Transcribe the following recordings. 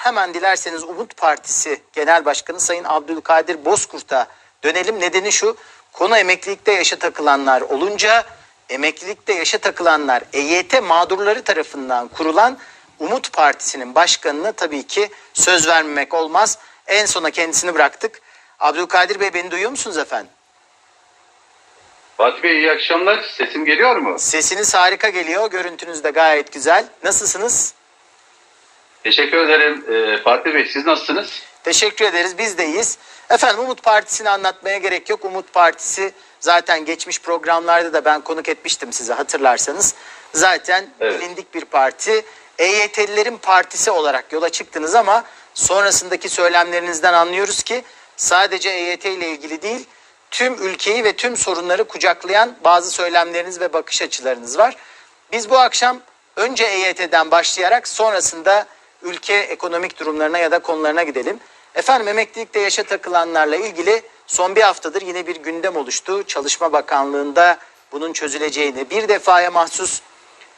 hemen dilerseniz Umut Partisi Genel Başkanı Sayın Abdülkadir Bozkurt'a dönelim. Nedeni şu, konu emeklilikte yaşa takılanlar olunca emeklilikte yaşa takılanlar EYT mağdurları tarafından kurulan Umut Partisi'nin başkanına tabii ki söz vermemek olmaz. En sona kendisini bıraktık. Abdülkadir Bey beni duyuyor musunuz efendim? Fatih Bey iyi akşamlar. Sesim geliyor mu? Sesiniz harika geliyor. Görüntünüz de gayet güzel. Nasılsınız? Teşekkür ederim. Ee, Fatih Bey siz nasılsınız? Teşekkür ederiz. Biz de iyiyiz. Efendim Umut Partisi'ni anlatmaya gerek yok. Umut Partisi zaten geçmiş programlarda da ben konuk etmiştim size hatırlarsanız. Zaten Evet. bilindik bir parti. EYT'lilerin partisi olarak yola çıktınız ama sonrasındaki söylemlerinizden anlıyoruz ki sadece EYT ile ilgili değil tüm ülkeyi ve tüm sorunları kucaklayan bazı söylemleriniz ve bakış açılarınız var. Biz bu akşam önce EYT'den başlayarak sonrasında ülke ekonomik durumlarına ya da konularına gidelim. Efendim emeklilikte yaşa takılanlarla ilgili son bir haftadır yine bir gündem oluştu. Çalışma Bakanlığı'nda bunun çözüleceğini bir defaya mahsus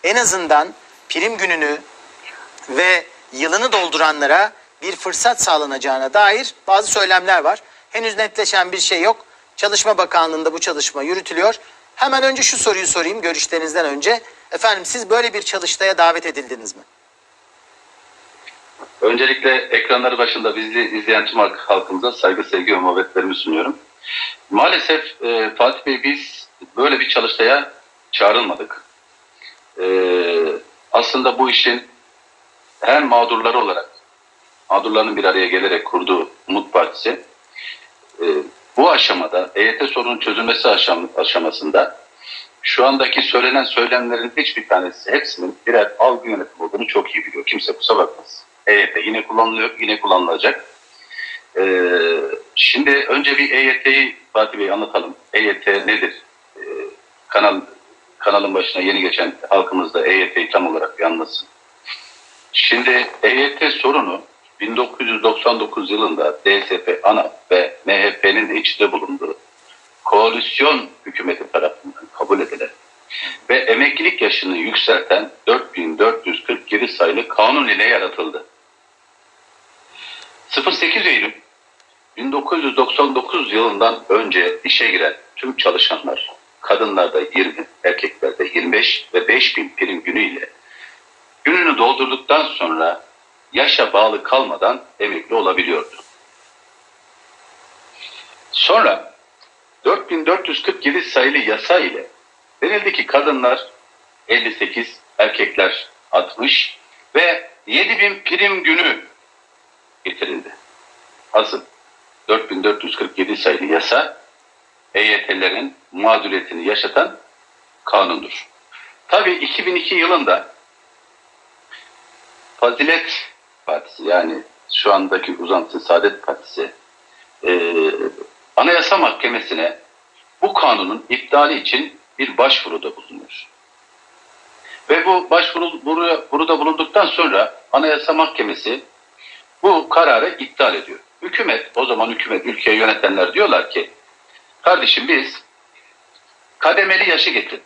en azından prim gününü ve yılını dolduranlara bir fırsat sağlanacağına dair bazı söylemler var. Henüz netleşen bir şey yok. Çalışma Bakanlığı'nda bu çalışma yürütülüyor. Hemen önce şu soruyu sorayım görüşlerinizden önce. Efendim siz böyle bir çalıştaya davet edildiniz mi? Öncelikle ekranları başında bizi izleyen tüm halk- halkımıza saygı, sevgi ve muhabbetlerimi sunuyorum. Maalesef e, Fatih Bey biz böyle bir çalıştaya çağrılmadık. E, aslında bu işin hem mağdurları olarak, mağdurların bir araya gelerek kurduğu Umut Partisi, e, bu aşamada EYT sorunun çözülmesi aşam, aşamasında şu andaki söylenen söylemlerin hiçbir tanesi hepsinin birer algı yönetimi olduğunu çok iyi biliyor. Kimse kusura bakmaz. EYT yine kullanılıyor, yine kullanılacak. Ee, şimdi önce bir EYT'yi Fatih Bey anlatalım. EYT nedir? Ee, kanal kanalın başına yeni geçen halkımız da EYT'yi tam olarak bir anlasın. Şimdi EYT sorunu 1999 yılında DSP, ANAP ve MHP'nin de içinde bulunduğu koalisyon hükümeti tarafından kabul edilen ve emeklilik yaşını yükselten 4447 sayılı kanun ile yaratıldı. 08 Eylül 1999 yılından önce işe giren tüm çalışanlar, kadınlarda 20, erkeklerde 25 ve 5000 prim günüyle gününü doldurduktan sonra yaşa bağlı kalmadan emekli olabiliyordu. Sonra 4447 sayılı yasa ile denildi ki kadınlar 58, erkekler 60 ve 7000 prim günü getirildi. Asıl 4447 sayılı yasa EYT'lerin mağduriyetini yaşatan kanundur. Tabii 2002 yılında Fazilet Partisi yani şu andaki uzantısı Saadet Partisi e, Anayasa Mahkemesi'ne bu kanunun iptali için bir başvuruda bulunuyor. Ve bu başvuru buru- buruda bulunduktan sonra Anayasa Mahkemesi bu kararı iptal ediyor. Hükümet, o zaman hükümet, ülkeyi yönetenler diyorlar ki, kardeşim biz kademeli yaşı getirdik.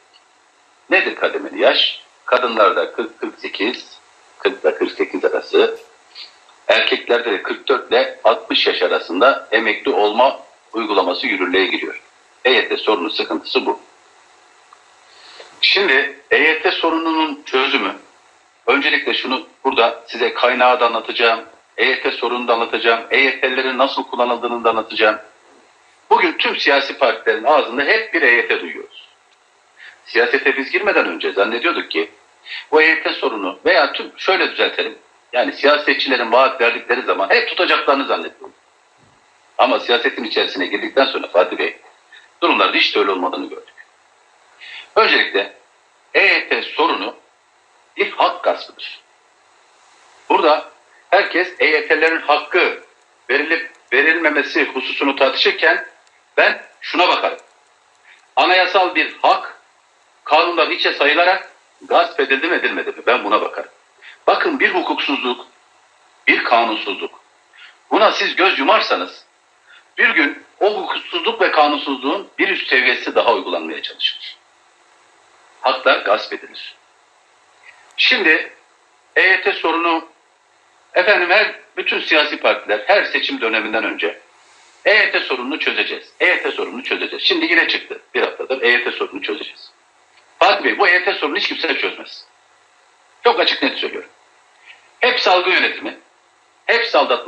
Nedir kademeli yaş? Kadınlarda 40-48, 40 ile 48 arası, erkeklerde de 44 ile 60 yaş arasında emekli olma uygulaması yürürlüğe giriyor. EYT sorunu sıkıntısı bu. Şimdi EYT sorununun çözümü, öncelikle şunu burada size kaynağı da anlatacağım, EYT sorununu da anlatacağım, EYT'lerin nasıl kullanıldığını da anlatacağım. Bugün tüm siyasi partilerin ağzında hep bir EYT duyuyoruz. Siyasete biz girmeden önce zannediyorduk ki bu EYT sorunu veya tüm şöyle düzeltelim. Yani siyasetçilerin vaat verdikleri zaman hep tutacaklarını zannediyorduk. Ama siyasetin içerisine girdikten sonra Fatih Bey durumlarda hiç de öyle olmadığını gördük. Öncelikle EYT sorunu bir hak gaspıdır. Burada herkes EYT'lerin hakkı verilip verilmemesi hususunu tartışırken ben şuna bakarım. Anayasal bir hak kanundan içe sayılarak gasp edildi mi edilmedi mi? Ben buna bakarım. Bakın bir hukuksuzluk, bir kanunsuzluk. Buna siz göz yumarsanız bir gün o hukuksuzluk ve kanunsuzluğun bir üst seviyesi daha uygulanmaya çalışılır. Haklar gasp edilir. Şimdi EYT sorunu Efendim her bütün siyasi partiler her seçim döneminden önce EYT sorununu çözeceğiz. EYT sorununu çözeceğiz. Şimdi yine çıktı bir haftadır EYT sorununu çözeceğiz. Fatih Bey bu EYT sorunu hiç kimse çözmez. Çok açık net söylüyorum. Hep salgı yönetimi, hep aldatmaca.